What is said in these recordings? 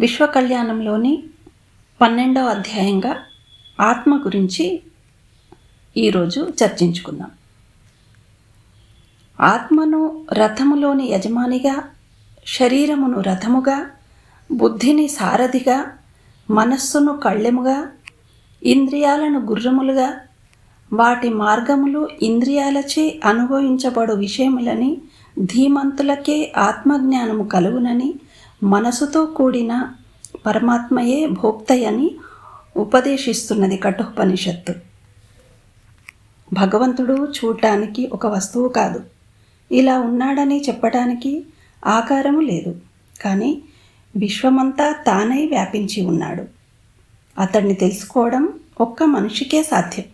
విశ్వ కళ్యాణంలోని పన్నెండవ అధ్యాయంగా ఆత్మ గురించి ఈరోజు చర్చించుకుందాం. ఆత్మను రథములోని యజమానిగా శరీరమును రథముగా బుద్ధిని సారథిగా మనస్సును కళ్ళెముగా ఇంద్రియాలను గుర్రములుగా వాటి మార్గములు ఇంద్రియాలచే అనుభవించబడు విషయములని ధీమంతులకే ఆత్మజ్ఞానము కలుగునని మనసుతో కూడిన పరమాత్మయే భోక్తయని ఉపదేశిస్తున్నది కఠోపనిషత్తు. భగవంతుడు చూడటానికి ఒక వస్తువు కాదు. ఇలా ఉన్నాడని చెప్పడానికి ఆకారము లేదు. కానీ విశ్వమంతా తానై వ్యాపించి ఉన్నాడు. అతన్ని తెలుసుకోవడం ఒక్క మనిషికే సాధ్యం.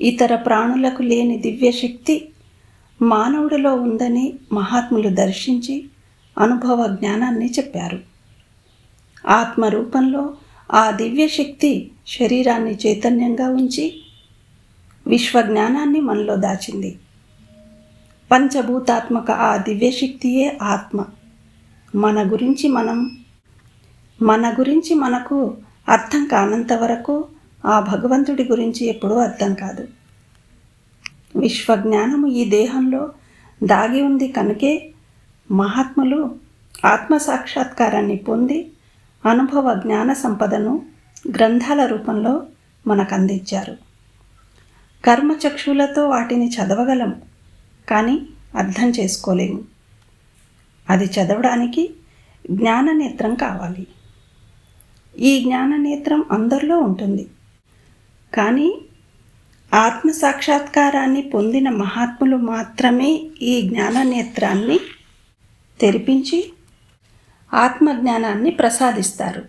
ఇతర ప్రాణులకు లేని దివ్యశక్తి మానవుడిలో ఉందని మహాత్ములు దర్శించి అనుభవ జ్ఞానాన్ని చెప్పారు. ఆత్మ రూపంలో ఆ దివ్యశక్తి శరీరాన్ని చైతన్యంగా ఉంచి విశ్వ జ్ఞానాన్ని మనలో దాచింది. పంచభూతాత్మక ఆ దివ్యశక్తియే ఆత్మ. మన గురించి మనం మన గురించి మనకు అర్థం కానంత వరకు ఆ భగవంతుడి గురించి ఎప్పుడూ అర్థం కాదు. విశ్వజ్ఞానము ఈ దేహంలో దాగి ఉంది కనుకే మహాత్ములు ఆత్మ సాక్షాత్కారాన్ని పొంది అనుభవ జ్ఞాన సంపదను గ్రంథాల రూపంలో మనకు అందించారు కర్మచక్షులతో వాటిని చదవగలం కానీ అర్థం చేసుకోలేము. అది చదవడానికి జ్ఞాననేత్రం కావాలి. ఈ జ్ఞాననేత్రం అందరిలో ఉంటుంది. కానీ ఆత్మ సాక్షాత్కారాన్ని పొందిన మహాత్ములు మాత్రమే ఈ జ్ఞాననేత్రాన్ని తెరిపించి ఆత్మజ్ఞానాన్ని ప్రసాదిస్తారు.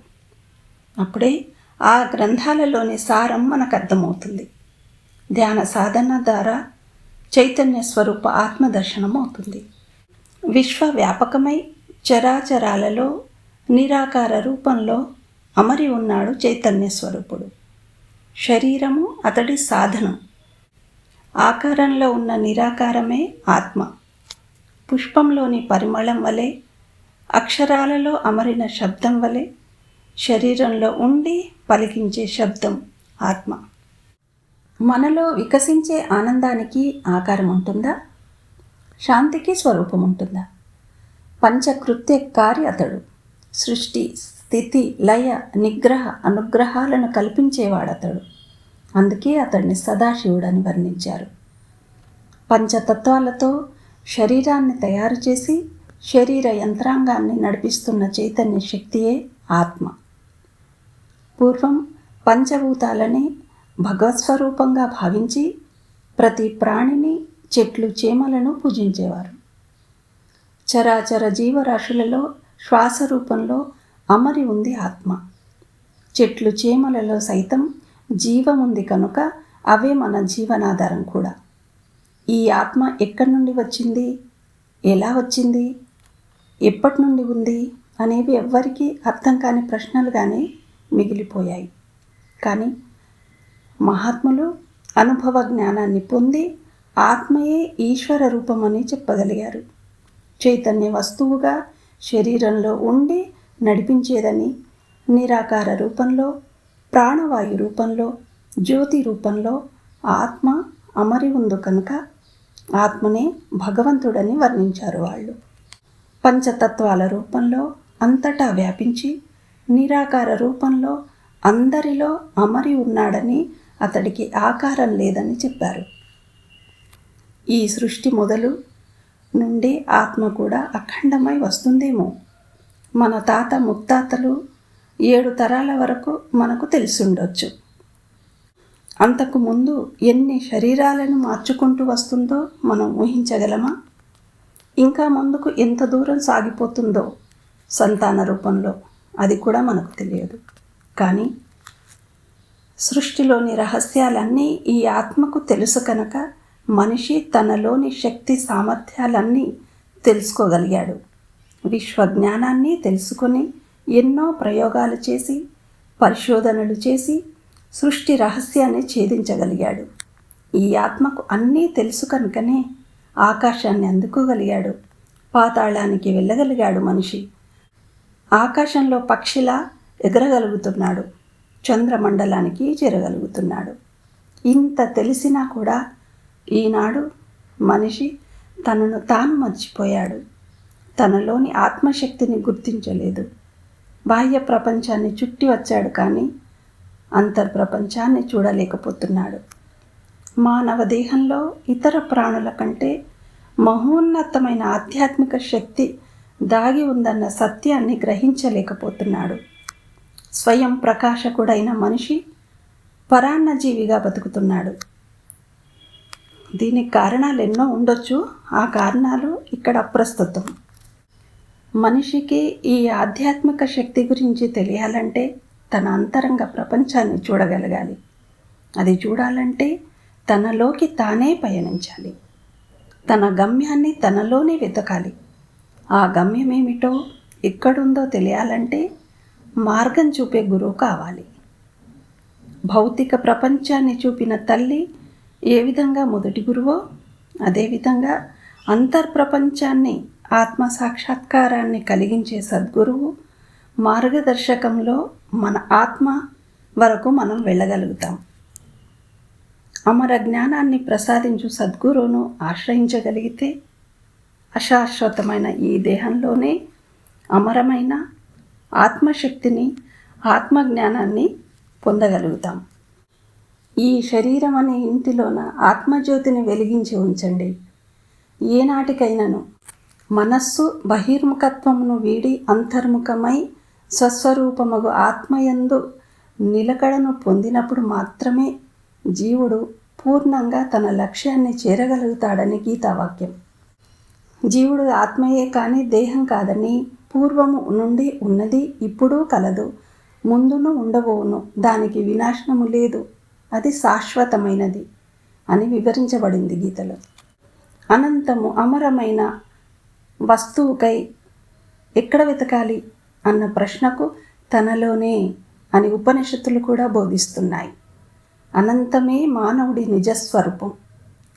అప్పుడే ఆ గ్రంథాలలోని సారం మనకు అర్థమవుతుంది. ధ్యాన సాధన ద్వారా చైతన్య స్వరూప ఆత్మదర్శనం అవుతుంది విశ్వవ్యాపకమై చరాచరాలలో నిరాకార రూపంలో అమరి ఉన్నాడు చైతన్య స్వరూపుడు. శరీరము అతడి సాధనం. ఆకారంలో ఉన్న నిరాకారమే ఆత్మ. పుష్పంలోని పరిమళం వలె అక్షరాలలో అమరిన శబ్దం వలె శరీరంలో ఉండి పలికించే శబ్దం ఆత్మ. మనలో వికసించే ఆనందానికి ఆకారం ఉంటుందా? శాంతికి స్వరూపం ఉంటుందా? పంచకృత్య కార్య అతడు సృష్టి స్థితి లయ నిగ్రహ అనుగ్రహాలను కల్పించేవాడు అతడు అందుకే అతడిని సదాశివుడని వర్ణించారు. పంచతత్వాలతో శరీరాన్ని తయారు చేసి శరీర యంత్రాంగాన్ని నడిపిస్తున్న చైతన్య శక్తియే ఆత్మ. పూర్వం పంచభూతాలని భగవత్స్వరూపంగా భావించి ప్రతి ప్రాణిని చెట్లు చేమలను పూజించేవారు. చరాచర జీవరాశులలో శ్వాస రూపంలో అమరి ఉంది ఆత్మ. చెట్లు చేమలలో సైతం జీవం ఉంది కనుక అవే మన జీవనాధారం కూడా. ఈ ఆత్మ ఎక్కడి నుండి వచ్చింది? ఎలా వచ్చింది? ఎప్పటి నుండి ఉంది? అనేవి ఎవ్వరికీ అర్థం కాని ప్రశ్నలుగానే మిగిలిపోయాయి. కానీ మహాత్ములు అనుభవ జ్ఞానాన్ని పొంది ఆత్మయే ఈశ్వర రూపమని చెప్పగలిగారు. చైతన్య వస్తువుగా శరీరంలో ఉండి నడిపించేదని నిరాకార రూపంలో ప్రాణవాయు రూపంలో జ్యోతి రూపంలో ఆత్మ అమరి ఉంది కనుక ఆత్మనే భగవంతుడని వర్ణించారు వాళ్ళు. పంచతత్వాల రూపంలో అంతటా వ్యాపించి నిరాకార రూపంలో అందరిలో అమరి ఉన్నాడని అతడికి ఆకారం లేదని చెప్పారు. ఈ సృష్టి మొదలు నుండి ఆత్మ కూడా అఖండమై వస్తుందేమో. మన తాత ముత్తాతలు ఏడు తరాల వరకు మనకు తెలిసుండొచ్చు. అంతకు ముందు ఎన్ని శరీరాలను మార్చుకుంటూ వస్తుందో మనం ఊహించగలమా? ఇంకా ముందుకు ఎంత దూరం సాగిపోతుందో సంతాన రూపంలో అది కూడా మనకు తెలియదు. కానీ సృష్టిలోని రహస్యాలన్నీ ఈ ఆత్మకు తెలుసు కనుక మనిషి తనలోని శక్తి సామర్థ్యాలన్నీ తెలుసుకోగలిగాడు. విశ్వ జ్ఞానాన్ని తెలుసుకొని ఎన్నో ప్రయోగాలు చేసి పరిశోధనలు చేసి సృష్టి రహస్యాన్ని ఛేదించగలిగాడు. ఈ ఆత్మకు అన్నీ తెలుసు కనుకనే ఆకాశాన్ని అందుకోగలిగాడు. పాతాళానికి వెళ్ళగలిగాడు మనిషి. ఆకాశంలో పక్షిలా ఎగరగలుగుతున్నాడు. చంద్రమండలానికి చేరగలుగుతున్నాడు. ఇంత తెలిసినా కూడా ఈనాడు మనిషి తనను తాను మర్చిపోయాడు. తనలోని ఆత్మశక్తిని గుర్తించలేదు. బాహ్య ప్రపంచాన్ని చుట్టి వచ్చాడు కానీ అంతర్ప్రపంచాన్ని చూడలేకపోతున్నాడు. మానవ దేహంలో ఇతర ప్రాణుల కంటే మహోన్నతమైన ఆధ్యాత్మిక శక్తి దాగి ఉందన్న సత్యాన్ని గ్రహించలేకపోతున్నాడు. స్వయం ప్రకాశకుడైన మనిషి పరాన్నజీవిగా బతుకుతున్నాడు. దీనికి కారణాలు ఎన్నో ఉండొచ్చు ఆ కారణాలు ఇక్కడ అప్రస్తుతం మనిషికి ఈ ఆధ్యాత్మిక శక్తి గురించి తెలియాలంటే తన అంతరంగ ప్రపంచాన్ని చూడగలగాలి. అది చూడాలంటే తనలోకి తానే పయనించాలి. తన గమ్యాన్ని తనలోనే వెతకాలి. ఆ గమ్యం ఏమిటో ఎక్కడుందో తెలియాలంటే మార్గం చూపే గురువు కావాలి. భౌతిక ప్రపంచాన్ని చూపిన తల్లి ఏ విధంగా మొదటి గురువో అదేవిధంగా అంతర్ప్రపంచాన్ని ఆత్మ సాక్షాత్కారాన్ని కలిగించే సద్గురువు మార్గదర్శకంలో మన ఆత్మ వరకు మనం వెళ్ళగలుగుతాం. అమర జ్ఞానాన్ని ప్రసాదించు సద్గురువును ఆశ్రయించగలిగితే అశాశ్వతమైన ఈ దేహంలోనే అమరమైన ఆత్మశక్తిని ఆత్మజ్ఞానాన్ని పొందగలుగుతాం. ఈ శరీరం అనే ఇంటిలోన ఆత్మజ్యోతిని వెలిగించి ఉంచండి. ఏనాటికైనను మనస్సు బహిర్ముఖత్వమును వీడి అంతర్ముఖమై స్వస్వరూపమగు ఆత్మయందు నిలకడను పొందినప్పుడు మాత్రమే జీవుడు పూర్ణంగా తన లక్ష్యాన్ని చేరగలుగుతాడని గీతావాక్యం. జీవుడు ఆత్మయే కానీ దేహం కాదని పూర్వము నుండి ఉన్నది ఇప్పుడు కలదు ముందును ఉండబోవును. దానికి వినాశనము లేదు అది శాశ్వతమైనది అని వివరించబడింది గీతలో. అనంతము అమరమైన వస్తువుకై ఎక్కడ వెతకాలి? అన్న ప్రశ్నకు తనలోనే అని ఉపనిషత్తులు కూడా బోధిస్తున్నాయి. అనంతమే మానవుడి నిజస్వరూపం.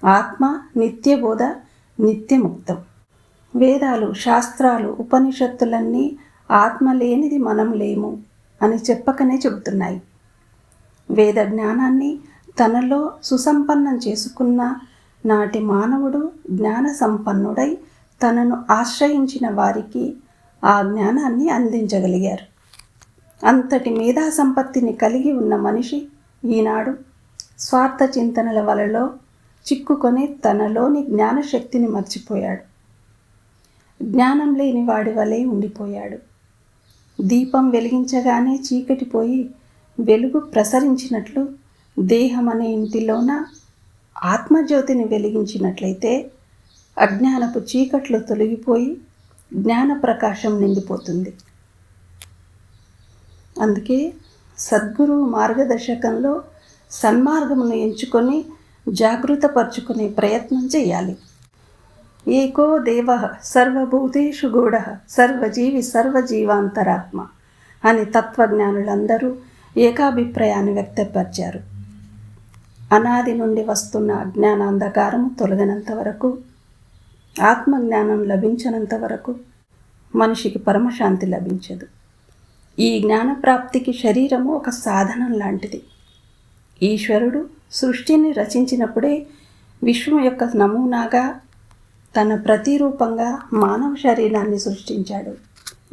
ఆత్మ నిత్యబోధ నిత్యముక్తం. వేదాలు శాస్త్రాలు ఉపనిషత్తులన్నీ ఆత్మ లేనిది మనం లేము అని చెప్పకనే చెబుతున్నాయి. వేద జ్ఞానాన్ని తనలో సుసంపన్నం చేసుకున్న నాటి మానవుడు జ్ఞాన సంపన్నుడై తనను ఆశ్రయించిన వారికి ఆ జ్ఞానాన్ని అందించగలిగారు. అంతటి మేధా సంపత్తిని కలిగి ఉన్న మనిషి ఈనాడు స్వార్థ చింతనల వలలో చిక్కుకొని తనలోని జ్ఞానశక్తిని మర్చిపోయాడు. జ్ఞానం లేని వాడి వలె ఉండిపోయాడు. దీపం వెలిగించగానే చీకటి పోయి వెలుగు ప్రసరించినట్లు దేహం అనే ఇంటిలోన ఆత్మజ్యోతిని వెలిగించినట్లయితే అజ్ఞానపు చీకట్లు తొలగిపోయి జ్ఞాన ప్రకాశం నిండిపోతుంది. అందుకే సద్గురు మార్గదర్శకంలో సన్మార్గమును ఎంచుకొని జాగృతపరుచుకునే ప్రయత్నం చేయాలి. ఏకో దేవ సర్వభూతేషు గూఢ సర్వజీవి సర్వజీవాంతరాత్మ అని తత్వజ్ఞానులందరూ ఏకాభిప్రాయాన్ని వ్యక్తపరిచారు. అనాది నుండి వస్తున్న అజ్ఞానాంధకారం తొలగినంత వరకు ఆత్మజ్ఞానం లభించనంత వరకు మనిషికి పరమశాంతి లభించదు. ఈ జ్ఞాన ప్రాప్తికి శరీరము ఒక సాధనం లాంటిది. ఈశ్వరుడు సృష్టిని రచించినప్పుడే విశ్వం యొక్క నమూనాగా తన ప్రతిరూపంగా మానవ శరీరాన్ని సృష్టించాడు.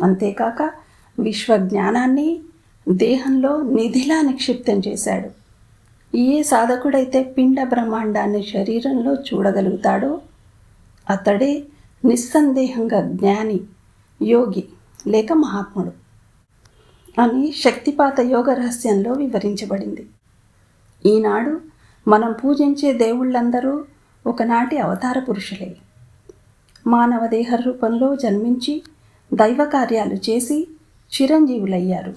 అంతేకాక విశ్వ జ్ఞానాన్ని దేహంలో నిధిలా నిక్షిప్తం చేశాడు. ఏ సాధకుడైతే పిండ బ్రహ్మాండాన్ని శరీరంలో చూడగలుగుతాడో అతడే నిస్సందేహంగా జ్ఞాని యోగి లేక మహాత్ముడు అని శక్తిపాత యోగ రహస్యంలో వివరించబడింది. ఈనాడు మనం పూజించే దేవుళ్ళందరూ ఒకనాటి అవతార పురుషులే. మానవ దేహ రూపంలో జన్మించి దైవ కార్యాలు చేసి చిరంజీవులయ్యారు.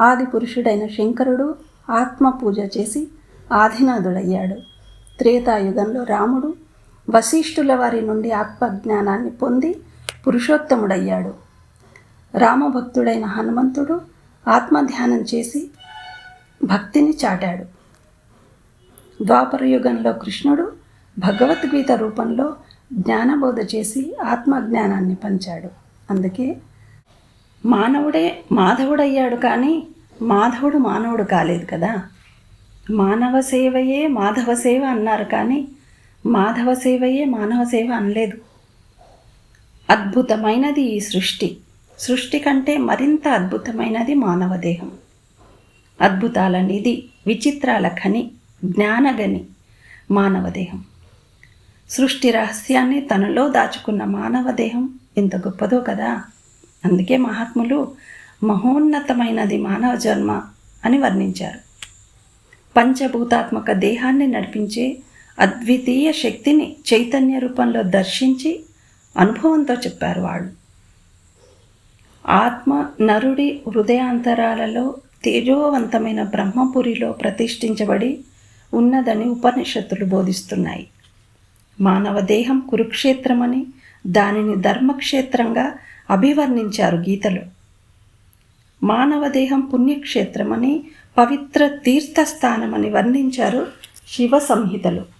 ఆది పురుషుడైన శంకరుడు ఆత్మ పూజ చేసి ఆదినాథుడయ్యాడు. త్రేతాయుగంలో రాముడు వశిష్ఠుల వారి నుండి ఆత్మజ్ఞానాన్ని పొంది పురుషోత్తముడయ్యాడు. రామభక్తుడైన హనుమంతుడు ఆత్మధ్యానం చేసి భక్తిని చాటాడు. ద్వాపర యుగంలో కృష్ణుడు భగవద్గీత రూపంలో జ్ఞానబోధ చేసి ఆత్మజ్ఞానాన్ని పంచాడు. అందుకే మానవుడే మాధవుడయ్యాడు కానీ మాధవుడు మానవుడు కాలేదు కదా. మానవ సేవయే మాధవ సేవ అన్నారు కానీ మాధవ సేవయే మానవ సేవ అనలేదు. అద్భుతమైనది ఈ సృష్టి. సృష్టి కంటే మరింత అద్భుతమైనది మానవ దేహం. అద్భుతాల నిధి విచిత్రాల ఖని జ్ఞానగని మానవ దేహం. సృష్టి రహస్యాన్ని తనలో దాచుకున్న మానవ దేహం ఎంత గొప్పదో కదా? అందుకే మహాత్ములు మహోన్నతమైనది మానవ జన్మ అని వర్ణించారు. పంచభూతాత్మక దేహాన్ని నడిపించే అద్వితీయ శక్తిని చైతన్య రూపంలో దర్శించి అనుభవంతో చెప్పారు వాళ్ళు. ఆత్మ నరుడి హృదయాంతరాలలో తేజోవంతమైన బ్రహ్మపురిలో ప్రతిష్ఠించబడి ఉన్నదని ఉపనిషత్తులు బోధిస్తున్నాయి. మానవ దేహం కురుక్షేత్రమని దానిని ధర్మక్షేత్రంగా అభివర్ణించారు గీతలో. మానవ దేహం పుణ్యక్షేత్రమని పవిత్ర తీర్థస్థానమని వర్ణించారు శివ సంహితలు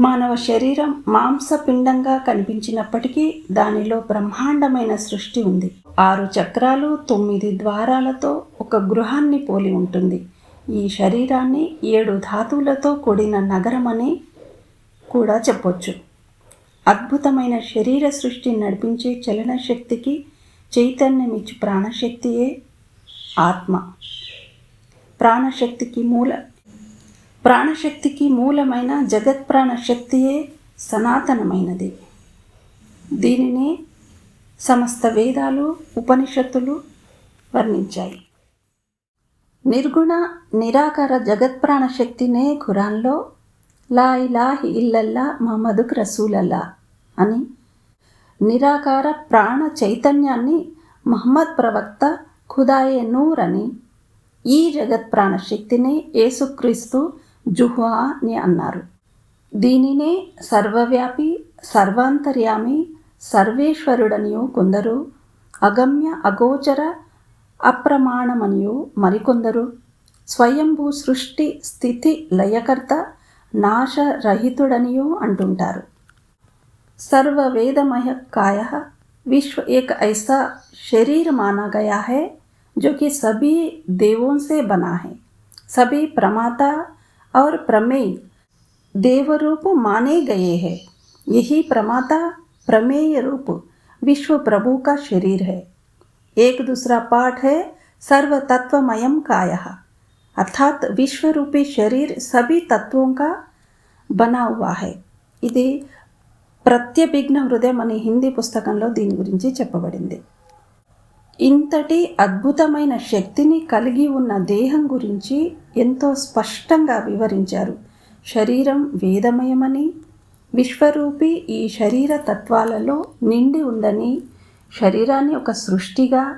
మానవ శరీరం మాంసపిండంగా కనిపించినప్పటికీ దానిలో బ్రహ్మాండమైన సృష్టి ఉంది. ఆరు చక్రాలు తొమ్మిది ద్వారాలతో ఒక గృహాన్ని పోలి ఉంటుంది. ఈ శరీరాన్ని ఏడు ధాతువులతో కూడిన నగరమని కూడా చెప్పొచ్చు. అద్భుతమైన శరీర సృష్టిని నడిపించే చలన శక్తికి చైతన్యమిచ్చు ప్రాణశక్తియే ఆత్మ. ప్రాణశక్తికి మూల ప్రాణశక్తికి మూలమైన జగత్ ప్రాణశక్తియే సనాతనమైనది. దీనిని సమస్త వేదాలు ఉపనిషత్తులు వర్ణించాయి. నిర్గుణ నిరాకార జగత్ ప్రాణశక్తినే ఖురాన్లో లా ఇలాహి ఇల్లల్లా మహమ్మదుక్ రసూలల్లా అని నిరాకార ప్రాణ చైతన్యాన్ని మహమ్మద్ ప్రవక్త ఖుదాయే నూర్ అని ఈ జగత్ ప్రాణశక్తిని యేసుక్రీస్తు జుహ్వా అని అన్నారు దీనినే సర్వవ్యాపి సర్వాంతర్యామి సర్వేశ్వరుడనియు కొందరు అగమ్య అగోచర అప్రమాణమనియు మరికొందరు స్వయంభూ సృష్టి స్థితి లయకర్త నాశరహితుడనియు అంటుంటారు सर्ववेदमय काय विश्व एक ऐसा शरीर माना गया है जो कि सभी देवों से बना है सभी प्रमाता और प्रमेय देवरूप माने गए हैं यही प्रमाता प्रमेय रूप विश्व प्रभु का शरीर है एक दूसरा पाठ है सर्व तत्वमयम काया अर्थात विश्व रूपी शरीर सभी तत्वों का बना हुआ है ఇది ప్రత్యభిజ్ఞ హృదయం అనే హిందీ పుస్తకంలో దీని గురించి చెప్పబడింది ఇంతటి అద్భుతమైన శక్తిని కలిగి ఉన్న దేహం గురించి ఎంతో స్పష్టంగా వివరించారు. శరీరం వేదమయమని విశ్వరూపి ఈ శరీర తత్వాలలో నిండి ఉందని శరీరాన్ని ఒక సృష్టిగా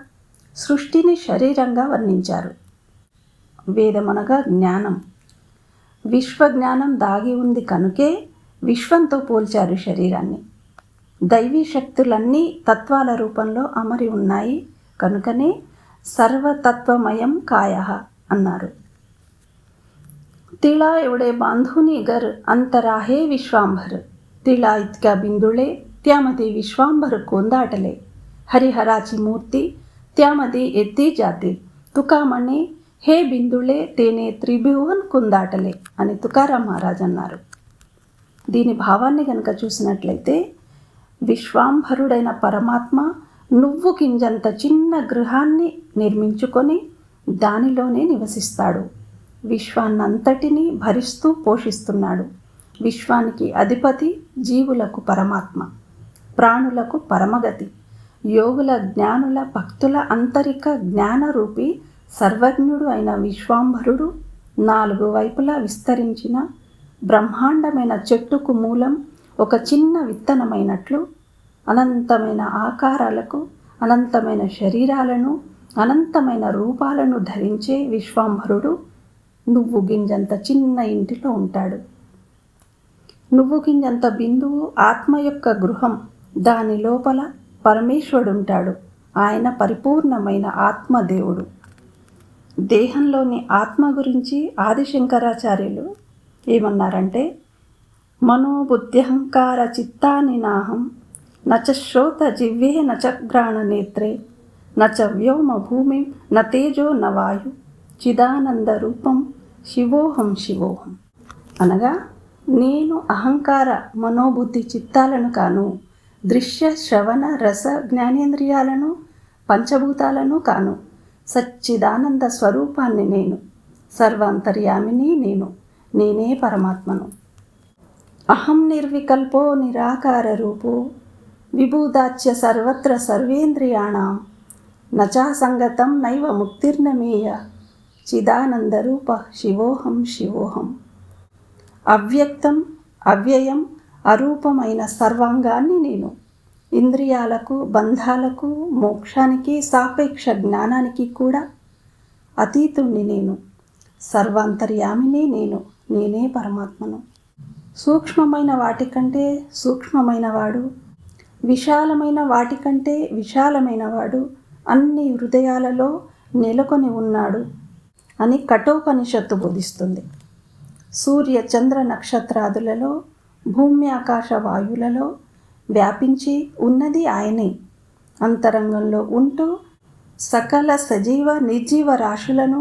సృష్టిని శరీరంగా వర్ణించారు. వేదమనగా జ్ఞానం. విశ్వజ్ఞానం దాగి ఉంది కనుకే విశ్వంతో పోల్చారు శరీరాన్ని. దైవీ శక్తులన్నీ తత్వాల రూపంలో అమరి ఉన్నాయి. కనుకనే సర్వతత్వమయం కాయ అన్నారు तिळा एवढे बांधुनी घर अंतर आहे विश्वांभर तिळा इतक्या बिंदुळे त्यामध्ये विश्वांभर कोंदाटले हरिहराची मूर्ती त्यामध्ये येते जाते तुका म्हणे हे బిందుళే తేనే త్రిభువన్ కుందాటలే అని తుకారాం మహారాజ్ అన్నారు దీని భావాన్ని కనుక చూసినట్లయితే విశ్వాంభరుడైన పరమాత్మ నువ్వు కింజంత చిన్న గృహాన్ని నిర్మించుకొని దానిలోనే నివసిస్తాడు. విశ్వాన్నంతటినీ భరిస్తూ పోషిస్తున్నాడు. విశ్వానికి అధిపతి జీవులకు పరమాత్మ ప్రాణులకు పరమగతి యోగుల జ్ఞానుల భక్తుల అంతరిక జ్ఞానరూపి సర్వజ్ఞుడు అయిన విశ్వాంభరుడు నాలుగు వైపులా విస్తరించిన బ్రహ్మాండమైన చెట్టుకు మూలం ఒక చిన్న విత్తనమైనట్లు అనంతమైన ఆకారాలకు అనంతమైన శరీరాలను అనంతమైన రూపాలను ధరించే విశ్వాంభరుడు నువ్వు గింజంత చిన్న ఇంటిలో ఉంటాడు. నువ్వు గింజంత బిందువు ఆత్మ యొక్క గృహం. దాని లోపల పరమేశ్వరుడుంటాడు. ఆయన పరిపూర్ణమైన ఆత్మదేవుడు దేహంలోని ఆత్మ గురించి ఆదిశంకరాచార్యులు ఏమన్నారంటే మనోబుద్ధ్యహంకార చిత్తాని నాహం నచ శ్రోత జివ్వే నచగ్రాణ నేత్రే నచ వ్యోమ భూమి న తేజో న వాయు చిదానంద రూపం శివోహం శివోహం అనగా నేను అహంకార మనోబుద్ధి చిత్తాలను కాను దృశ్య శ్రవణ రస జ్ఞానేంద్రియాలను పంచభూతాలను కాను సచ్చిదానంద స్వరూపాన్ని నేను సర్వాంతర్యామిని నేను నేనే పరమాత్మను. అహం నిర్వికల్పో నిరాకార రూపో విభూదాచ్య సర్వత్ర సర్వేంద్రియాణం. నచా సంగతం నైవ ముక్తిర్నమేయ. చిదానందరూప శివోహం శివోహం. అవ్యక్తం అవ్యయం అరూపమైన సర్వాంగాన్ని నేను. ఇంద్రియాలకు బంధాలకు మోక్షానికి సాపేక్ష జ్ఞానానికి కూడా అతీతుణ్ణి నేను. సర్వాంతర్యామిని నేను నేనే పరమాత్మను. సూక్ష్మమైన వాటికంటే సూక్ష్మమైనవాడు విశాలమైన వాటికంటే విశాలమైన వాడు అన్ని హృదయాలలో నెలకొని ఉన్నాడు అని కఠోపనిషత్తు బోధిస్తుంది. సూర్య చంద్ర నక్షత్రాదులలో భూమి ఆకాశ వాయులలో వ్యాపించి ఉన్నది ఆయనే. అంతరంగంలో ఉంటూ సకల సజీవ నిర్జీవ రాశులను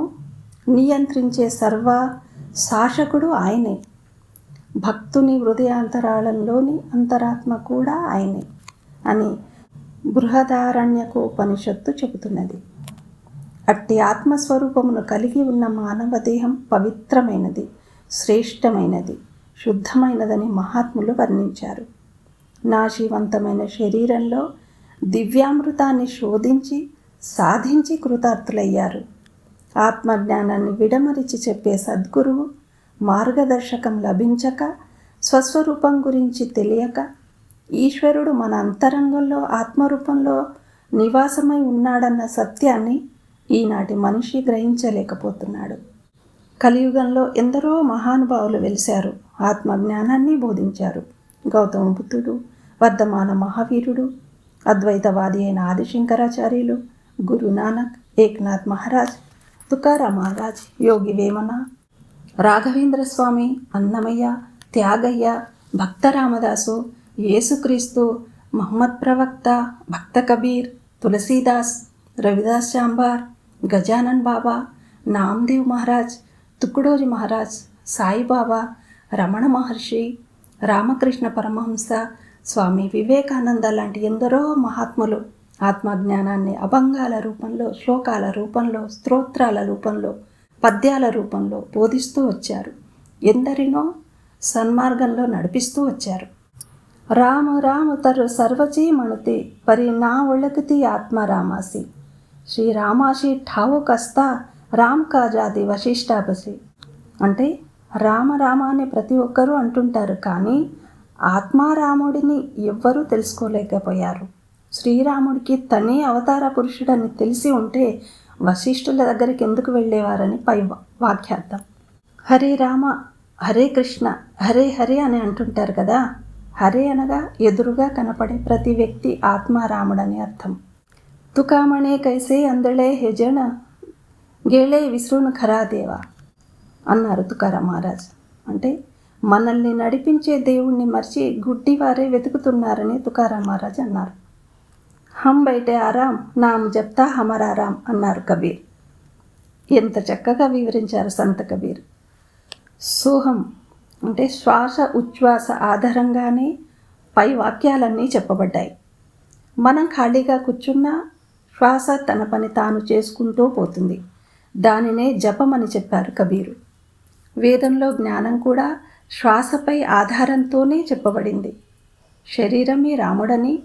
నియంత్రించే సర్వ శాసకుడు ఆయనే. భక్తుని హృదయాంతరాళంలోని అంతరాత్మ కూడా ఆయనే. అని బృహదారణ్యకు ఉపనిషత్తు చెబుతున్నది. అట్టి ఆత్మస్వరూపమును కలిగి ఉన్న మానవ దేహం పవిత్రమైనది శ్రేష్టమైనది శుద్ధమైనదని మహాత్ములు వర్ణించారు. నాశీవంతమైన శరీరంలో దివ్యామృతాన్ని శోధించి సాధించి కృతార్థులయ్యారు. ఆత్మజ్ఞానాన్ని విడమరిచి చెప్పే సద్గురువు మార్గదర్శకం లభించక స్వస్వరూపం గురించి తెలియక ఈశ్వరుడు మన అంతరంగంలో ఆత్మరూపంలో నివాసమై ఉన్నాడన్న సత్యాన్ని ఈనాటి మనిషి గ్రహించలేకపోతున్నాడు. కలియుగంలో ఎందరో మహానుభావులు వెలిశారు ఆత్మజ్ఞానాన్ని బోధించారు. గౌతమ బుద్ధుడు వర్ధమాన మహావీరుడు అద్వైతవాది అయిన ఆదిశంకరాచార్యులు గురు నానక్ ఏక్నాథ్ మహారాజ్ తుకారా మహారాజ్ యోగి వేమన రాఘవేంద్ర స్వామి అన్నమయ్య త్యాగయ్య భక్త రామదాసు యేసుక్రీస్తు మహమ్మద్ ప్రవక్త భక్త కబీర్ తులసీదాస్ రవిదాస్ చాంబార్ గజానన్ బాబా నామ్దేవ్ మహారాజ్ తుక్కుడోజీ మహారాజ్ సాయిబాబా రమణ మహర్షి రామకృష్ణ పరమహంస స్వామి వివేకానంద లాంటి ఎందరో మహాత్ములు ఆత్మజ్ఞానాన్ని అభంగాల రూపంలో శ్లోకాల రూపంలో స్తోత్రాల రూపంలో పద్యాల రూపంలో బోధిస్తూ వచ్చారు. ఎందరినో సన్మార్గంలో నడిపిస్తూ వచ్చారు. రామ రామ తరు సర్వచీ ಪರಿ పరి నా ಆತ್ಮ ರಾಮಾಸಿ శ్రీ రామాసి ఠావు కస్తా రామ్ కాజాది వశిష్టాబసి అంటే రామ రామ ప్రతి ఒక్కరూ అంటుంటారు కానీ ఆత్మారాముడిని ఎవ్వరూ తెలుసుకోలేకపోయారు. శ్రీరాముడికి తనే అవతార పురుషుడని తెలిసి ఉంటే వశిష్ఠుల దగ్గరికి ఎందుకు వెళ్ళేవారని పై వాక్యార్థం హరే రామ హరే కృష్ణ హరే హరే అని అంటుంటారు కదా. హరే అనగా ఎదురుగా కనపడే ప్రతి వ్యక్తి ఆత్మారాముడని అర్థం. తుకామణే కైసే అందళే హెజణ గేళే విశ్రును ఖరాదేవా అన్నారు తుకారామహారాజ్ అంటే మనల్ని నడిపించే దేవుణ్ణి మర్చి గుడ్డివారే వెతుకుతున్నారని తుకారామహారాజ్ అన్నారు. హం బయటే ఆరాం నామ్ జప్తా హమరారాం అన్నారు కబీర్. ఎంత చక్కగా వివరించారు సంత కబీర్. సోహం అంటే శ్వాస ఉచ్ఛ్వాస ఆధారంగానే పై వాక్యాలన్నీ చెప్పబడ్డాయి. మనం ఖాళీగా కూర్చున్నా శ్వాస తన పని తాను చేసుకుంటూ పోతుంది. దానినే జపమని చెప్పారు కబీరు. వేదంలో జ్ఞానం కూడా శ్వాసపై ఆధారంతోనే చెప్పబడింది. శరీరమే రాముడని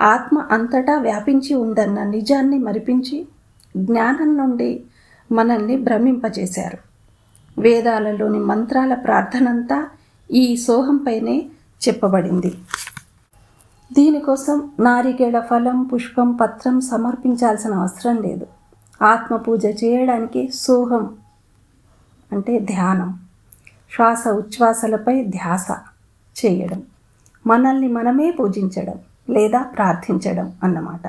ఆత్మ అంతటా వ్యాపించి ఉందన్న నిజాన్ని మరిపించి జ్ఞానం నుండి మనల్ని భ్రమింపజేశారు. వేదాలలోని మంత్రాల ప్రార్థనంతా ఈ సోహంపైనే చెప్పబడింది. దీనికోసం నారికేళ ఫలం పుష్పం పత్రం సమర్పించాల్సిన అవసరం లేదు. ఆత్మ పూజ చేయడానికి సోహం అంటే ధ్యానం శ్వాస ఉచ్ఛ్వాసలపై ధ్యాస చేయడం మనల్ని మనమే పూజించడం లేదా ప్రార్థించడం అన్నమాట.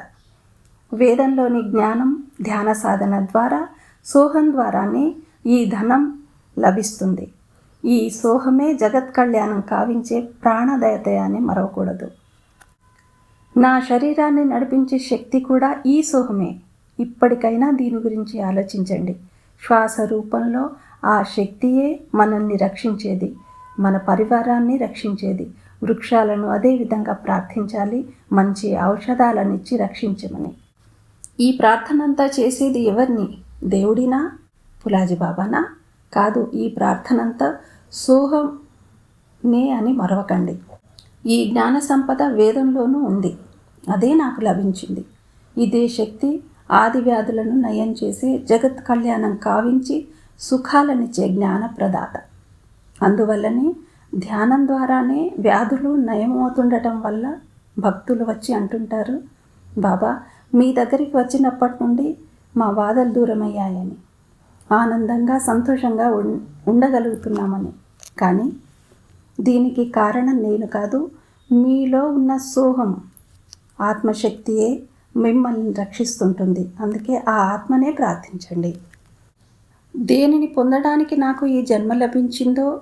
వేదంలోని జ్ఞానం ధ్యాన సాధన ద్వారా సోహం ద్వారానే ఈ ధనం లభిస్తుంది. ఈ సోహమే జగత్ కళ్యాణం కావించే ప్రాణదయతయాన్ని మరవకూడదు. నా శరీరాన్ని నడిపించే శక్తి కూడా ఈ సోహమే. ఇప్పటికైనా దీని గురించి ఆలోచించండి. శ్వాస రూపంలో ఆ శక్తియే మనల్ని రక్షించేది మన పరివారాన్ని రక్షించేది. వృక్షాలను అదే విధంగా ప్రార్థించాలి మంచి ఔషధాలనిచ్చి రక్షించమని. ఈ ప్రార్థన అంతా చేసేది ఎవరిని? దేవుడినా? పులాజీ బాబానా కాదు ఈ ప్రార్థనంతా సోహం నే అని మరవకండి. ఈ జ్ఞాన సంపద వేదంలోనూ ఉంది. అదే నాకు లభించింది. ఇదే శక్తి ఆది వ్యాధులను నయం చేసి జగత్ కళ్యాణం కావించి సుఖాలనిచ్చే జ్ఞాన ప్రదాత అందువల్లనే ధ్యానం ద్వారానే వ్యాధులు నయమవుతుండటం వల్ల భక్తులు వచ్చి అంటుంటారు బాబా మీ దగ్గరికి వచ్చినప్పటి నుండి మా బాధలు దూరమయ్యాయని. ఆనందంగా సంతోషంగా ఉం- ఉండగలుగుతున్నామని. కానీ దీనికి కారణం నేను కాదు మీలో ఉన్న సోహం ఆత్మశక్తియే మిమ్మల్ని రక్షిస్తుంటుంది. అందుకే ఆ ఆత్మనే ప్రార్థించండి. దేనిని పొందడానికి నాకు ఈ జన్మ లభించిందో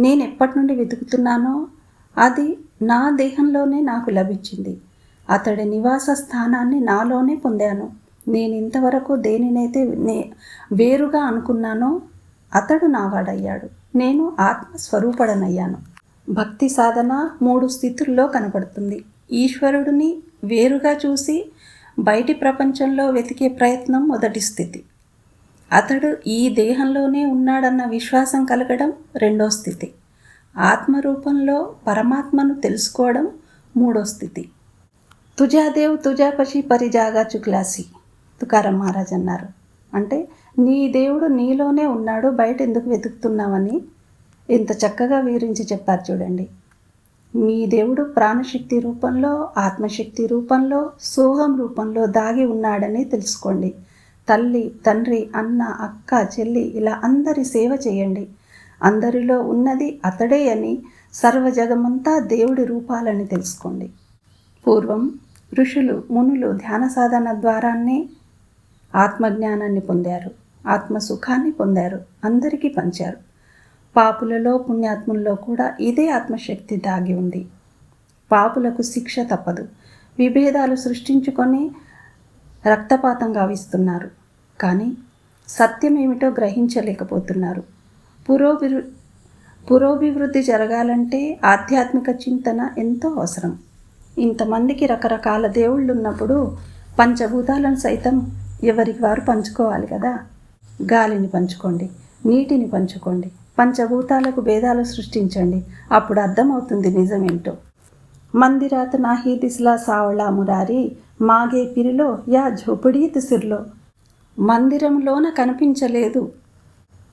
నేను ఎప్పటి నుండి వెతుకుతున్నానో అది నా దేహంలోనే నాకు లభించింది. అతడి నివాస స్థానాన్ని నాలోనే పొందాను. నేను ఇంతవరకు దేనినైతే నే వేరుగా అనుకున్నానో అతడు నావాడయ్యాడు నేను ఆత్మస్వరూపడనయ్యాను. భక్తి సాధన మూడు స్థితుల్లో కనపడుతుంది ఈశ్వరుడిని వేరుగా చూసి బయటి ప్రపంచంలో వెతికే ప్రయత్నం మొదటి స్థితి. అతడు ఈ దేహంలోనే ఉన్నాడన్న విశ్వాసం కలగడం రెండో స్థితి. ఆత్మరూపంలో పరమాత్మను తెలుసుకోవడం మూడో స్థితి. తుజాదేవ్ తుజాపశి పరిజాగా చుక్లాసి. తుకారం మహారాజ్ అన్నారు. అంటే నీ దేవుడు నీలోనే ఉన్నాడు బయట ఎందుకు వెతుకుతున్నావని ఇంత చక్కగా వివరించి చెప్పారు చూడండి. మీ దేవుడు ప్రాణశక్తి రూపంలో ఆత్మశక్తి రూపంలో సోహం రూపంలో దాగి ఉన్నాడని తెలుసుకోండి. తల్లి తండ్రి అన్న అక్క చెల్లి ఇలా అందరి సేవ చేయండి. అందరిలో ఉన్నది అతడే అని సర్వజగమంతా దేవుడి రూపాలని తెలుసుకోండి. పూర్వం ఋషులు మునులు ధ్యాన సాధన ద్వారానే ఆత్మజ్ఞానాన్ని పొందారు ఆత్మసుఖాన్ని పొందారు అందరికీ పంచారు. పాపులలో పుణ్యాత్ముల్లో కూడా ఇదే ఆత్మశక్తి దాగి ఉంది. పాపులకు శిక్ష తప్పదు. విభేదాలు సృష్టించుకొని రక్తపాతం గావిస్తున్నారు. కానీ సత్యం ఏమిటో గ్రహించలేకపోతున్నారు. పురోభివృ పురోభివృద్ధి జరగాలంటే ఆధ్యాత్మిక చింతన ఎంతో అవసరం. ఇంతమందికి రకరకాల దేవుళ్ళు ఉన్నప్పుడు పంచభూతాలను సైతం ఎవరికి వారు పంచుకోవాలి కదా? గాలిని పంచుకోండి నీటిని పంచుకోండి పంచభూతాలకు భేదాలు సృష్టించండి. అప్పుడు అర్థమవుతుంది నిజమేంటో. మందిరాత్ నాహీ దిస్లా సావళా మురారి మాగే పిరిలో యా ఝోపడీ తిసిర్లో మందిరంలోన కనిపించలేదు.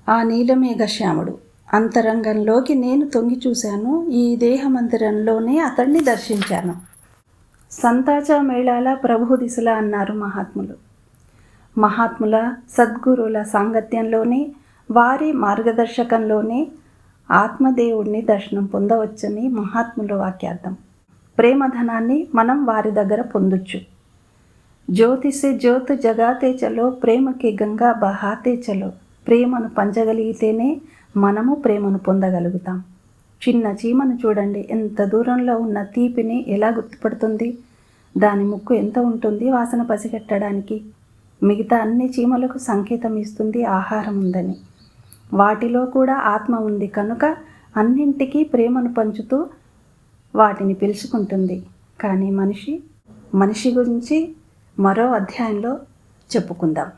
ఆ నీలమేఘ శ్యాముడు. అంతరంగంలోకి నేను తొంగి చూశాను. ఈ దేహ మందిరంలోనే అతన్ని దర్శించాను. సంతాచ మేళాల ప్రభు దిశలా అన్నారు మహాత్ములు. మహాత్ముల సద్గురుల సాంగత్యంలోనే వారి మార్గదర్శకంలోనే ఆత్మదేవుడిని దర్శనం పొందవచ్చని మహాత్ముల వాక్యార్థం. ప్రేమధనాన్ని మనం వారి దగ్గర పొందొచ్చు. జ్యోతి జగాతే చలో ప్రేమకి గంగా బహాతే చలో. ప్రేమను పంచగలిగితేనే మనము ప్రేమను పొందగలుగుతాం. చిన్న చీమను చూడండి ఎంత దూరంలో ఉన్న తీపిని ఎలా గుర్తుపడుతుంది? దాని ముక్కు ఎంత ఉంటుంది వాసన పసిగట్టడానికి? మిగతా అన్ని చీమలకు సంకేతం ఇస్తుంది ఆహారం ఉందని. వాటిలో కూడా ఆత్మ ఉంది కనుక అన్నింటికీ ప్రేమను పంచుతూ వాటిని పిలుచుకుంటుంది. కానీ మనిషి మనిషి గురించి మరో అధ్యాయంలో చెప్పుకుందాం.